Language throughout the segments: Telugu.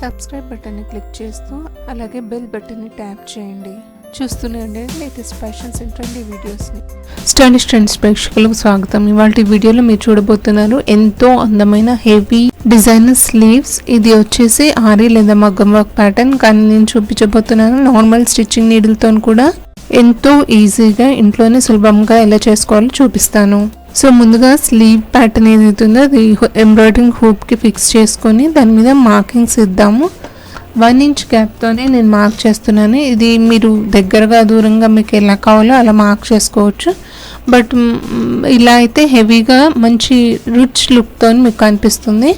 సబ్స్క్రైబ్ బటన్ని క్లిక్ చేస్తూ అలాగే బెల్ బటన్ని ట్యాప్ చేయండి. చూస్తూనే ఉండండి లేటెస్ట్ ఫ్యాషన్స్ అండ్ వీడియోస్ని. స్టైలిష్ ట్రెండ్స్ ప్రేక్షకులకు స్వాగతం. ఇవాళ వీడియోలో మీరు చూడబోతున్నారు ఎంతో అందమైన హెవీ డిజైనర్ స్లీవ్స్. ఇది వచ్చేసి ఆరి లేదా మగ్గం వర్క్ ప్యాటర్న్ కానీ నేను చూపించబోతున్నాను నార్మల్ స్టిచ్చింగ్ నీడిల్తో కూడా. ఎంతో ఈజీగా ఇంట్లోనే సులభంగా ఎలా చేసుకోవాలో చూపిస్తాను. సో ముందుగా స్లీవ్ ప్యాటర్న్ ఏదైతే ఉందో అది ఎంబ్రాయిడరింగ్ హూప్కి ఫిక్స్ చేసుకొని దాని మీద మార్కింగ్స్ ఇద్దాము. వన్ ఇంచ్ గ్యాప్తోనే నేను మార్క్ చేస్తున్నాను. ఇది మీరు దగ్గరగా దూరంగా మీకు ఎలా కావాలో అలా మార్క్ చేసుకోవచ్చు. బట్ ఇలా అయితే హెవీగా మంచి రిచ్ లుక్తో మీకు కనిపిస్తుంది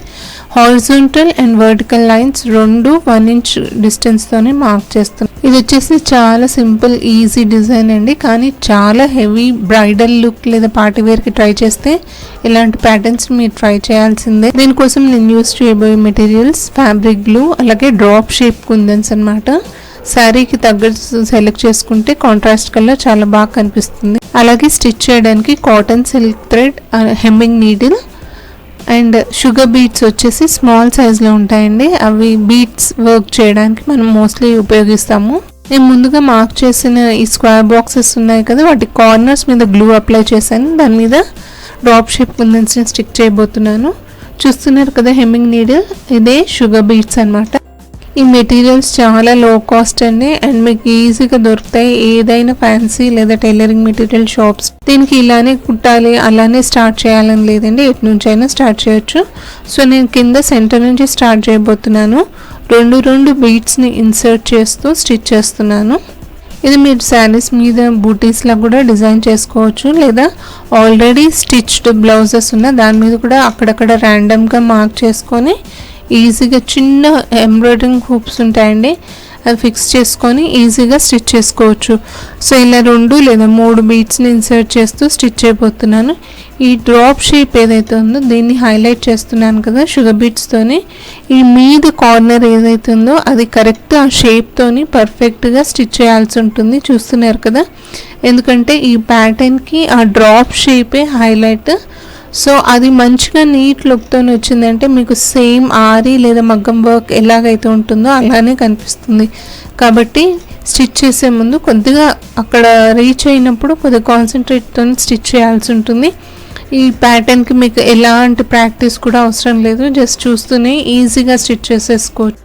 హారిజోంటల్ అండ్ వర్టికల్ లైన్స్ రెండు వన్ ఇంచ్ డిస్టెన్స్తోనే మార్క్ చేస్తున్నాం. ఇది వచ్చేసి చాలా సింపుల్ ఈజీ డిజైన్ అండి. కానీ చాలా హెవీ బ్రైడల్ లుక్ లేదా పార్టీ వేర్కి ట్రై చేస్తే ఇలాంటి ప్యాటర్న్స్ మీరు ట్రై చేయాల్సిందే. దీనికోసం నేను యూస్ చేయబోయే మెటీరియల్స్ ఫ్యాబ్రిక్ గ్లూ అలాగే డ్రాప్ షేప్ కుందన్స్ అనమాట శారీకి తగ్గట్టు సెలెక్ట్ చేసుకుంటే కాంట్రాస్ట్ కలర్ చాలా బాగా కనిపిస్తుంది. అలాగే స్టిచ్ చేయడానికి cotton silk thread hemming needle and sugar beads వచ్చేసి స్మాల్ సైజ్లో ఉంటాయండి. అవి బీట్స్ వర్క్ చేయడానికి మనం మోస్ట్లీ ఉపయోగిస్తాము. నేను ముందుగా మార్క్ చేసిన ఈ స్క్వేర్ బాక్సెస్ ఉన్నాయి కదా వాటి కార్నర్స్ మీద గ్లూ అప్లై చేశాను. దాని మీద డ్రాప్ షేప్ కుందన్స్ని స్టిక్ చేయబోతున్నాను. చూస్తున్నారు కదా హెమ్మింగ్ నీడిల్ ఇదే షుగర్ బీట్స్ అనమాట ఈ మెటీరియల్స్ చాలా లో కాస్ట్ అండి. అండ్ మీకు ఈజీగా దొరుకుతాయి. ఏదైనా ఫ్యాన్సీ లేదా టైలరింగ్ మెటీరియల్ షాప్స్ దీనికి ఇలానే కుట్టాలి అలానే స్టార్ట్ చేయాలని లేదండి. ఎటు నుంచి అయినా స్టార్ట్ చేయొచ్చు. సో నేను కింద సెంటర్ నుంచి స్టార్ట్ చేయబోతున్నాను. రెండు రెండు బీట్స్ని ఇన్సర్ట్ చేస్తూ స్టిచ్ చేస్తున్నాను. ఇది మీరు శారీస్ మీద బూటీస్లో కూడా డిజైన్ చేసుకోవచ్చు. లేదా ఆల్రెడీ స్టిచ్డ్ బ్లౌజెస్ ఉన్న దాని మీద కూడా అక్కడక్కడ ర్యాండమ్గా మార్క్ చేసుకొని ఈజీగా చిన్న ఎంబ్రాయిడరింగ్ హూప్స్ ఉంటాయండి. అది ఫిక్స్ చేసుకొని ఈజీగా స్టిచ్ చేసుకోవచ్చు. సో ఇలా రెండు లేదా మూడు బీట్స్ని ఇన్సర్ట్ చేస్తూ స్టిచ్ చేయబోతున్నాను ఈ డ్రాప్ షేప్ ఏదైతే ఉందో దీన్ని హైలైట్ చేస్తున్నాను కదా షుగర్ బీట్స్తోని ఈ మీద కార్నర్ ఏదైతే ఉందో అది కరెక్ట్ ఆ షేప్తోని పర్ఫెక్ట్గా స్టిచ్ చేయాల్సి ఉంటుంది. చూస్తున్నారు కదా? ఎందుకంటే ఈ ప్యాటర్న్కి ఆ డ్రాప్ షేపే హైలైట్ సో అది మంచిగా నీట్ లుక్తో వచ్చిందంటే మీకు సేమ్ ఆరి లేదా మగ్గం వర్క్ ఎలాగైతే ఉంటుందో అలానే కనిపిస్తుంది. కాబట్టి స్టిచ్ చేసే ముందు కొద్దిగా అక్కడ రీచ్ అయినప్పుడు కొద్దిగా కాన్సన్ట్రేట్తో స్టిచ్ చేయాల్సి ఉంటుంది. ఈ ప్యాటర్న్కి మీకు ఎలాంటి ప్రాక్టీస్ కూడా అవసరం లేదు. జస్ట్ చూస్తూనే ఈజీగా స్టిచ్ చేసేసుకోవచ్చు.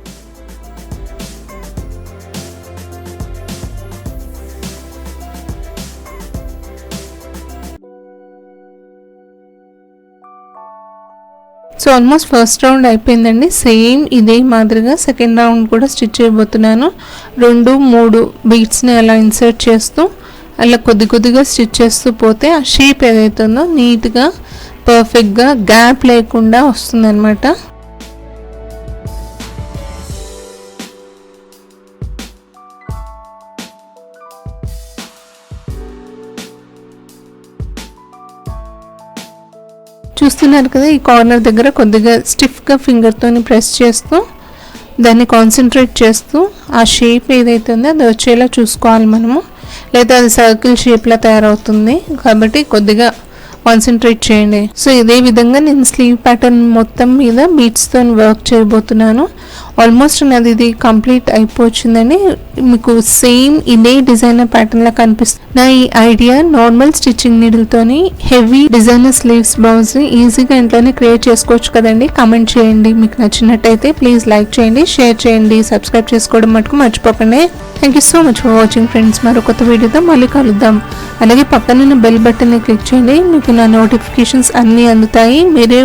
సో ఆల్మోస్ట్ ఫస్ట్ రౌండ్ అయిపోయిందండి. సేమ్ ఇదే మాదిరిగా సెకండ్ రౌండ్ కూడా స్టిచ్ చేయబోతున్నాను. రెండు మూడు బీట్స్ని అలా ఇన్సర్ట్ చేస్తూ అలా కొద్ది కొద్దిగా స్టిచ్ చేస్తూ పోతే ఆ షేప్ ఏదైతుందో నీట్గా పర్ఫెక్ట్గా గ్యాప్ లేకుండా వస్తుందన్నమాట. చూస్తున్నారు కదా ఈ కార్నర్ దగ్గర కొద్దిగా స్టిఫ్గా ఫింగర్తోని ప్రెస్ చేస్తూ దాన్ని కాన్సన్ట్రేట్ చేస్తూ ఆ షేప్ ఏదైతే ఉందో అది వచ్చేలా చూసుకోవాలి మనము. లేదా అది సర్కిల్ షేప్లా తయారవుతుంది. కాబట్టి కొద్దిగా కాన్సన్ట్రేట్ చేయండి. సో ఇదే విధంగా నేను స్లీవ్ ప్యాటర్న్ మొత్తం మీద బీట్స్తో వర్క్ చేయబోతున్నాను. ఆల్మోస్ట్ నాది ఇది కంప్లీట్ అయిపోవచ్చిందని మీకు సేమ్ ఇదే డిజైనర్ ప్యాటర్న్లా కనిపిస్తుంది. నా ఈ ఐడియా నార్మల్ స్టిచ్చింగ్ నీడిల్తోని హెవీ డిజైనర్ స్లీవ్స్ బ్లౌజ్ ఈజీగా ఇంట్లోనే క్రియేట్ చేసుకోవచ్చు కదండి. కమెంట్ చేయండి. మీకు నచ్చినట్టయితే ప్లీజ్ లైక్ చేయండి షేర్ చేయండి సబ్స్క్రైబ్ చేసుకోవడం మటుకు మర్చిపోకండి. Thank you so much for watching friends మరో కొత్త వీడియోతో మళ్ళీ కలుద్దాం. అలాగే పక్కనున్న బెల్ బటన్ని క్లిక్ చేయండి. మీకు నా నోటిఫికేషన్స్ అన్నీ అందుతాయి. మీరే